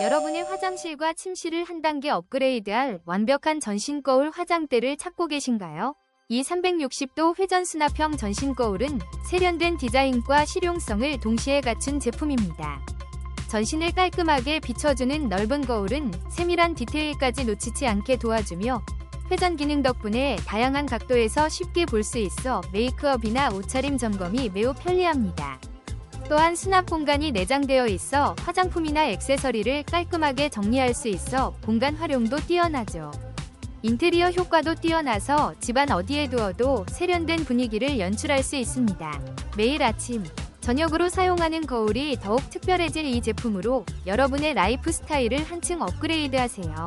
여러분의 화장실과 침실을 한 단계 업그레이드할 완벽한 전신 거울 화장대를 찾고 계신가요? 이 360도 회전 수납형 전신 거울은 세련된 디자인과 실용성을 동시에 갖춘 제품입니다. 전신을 깔끔하게 비춰주는 넓은 거울은 세밀한 디테일까지 놓치지 않게 도와주며 회전 기능 덕분에 다양한 각도에서 쉽게 볼 수 있어 메이크업이나 옷차림 점검이 매우 편리합니다. 또한 수납 공간이 내장되어 있어 화장품이나 액세서리를 깔끔하게 정리할 수 있어 공간 활용도 뛰어나죠. 인테리어 효과도 뛰어나서 집안 어디에 두어도 세련된 분위기를 연출할 수 있습니다. 매일 아침, 저녁으로 사용하는 거울이 더욱 특별해질 이 제품으로 여러분의 라이프 스타일을 한층 업그레이드 하세요.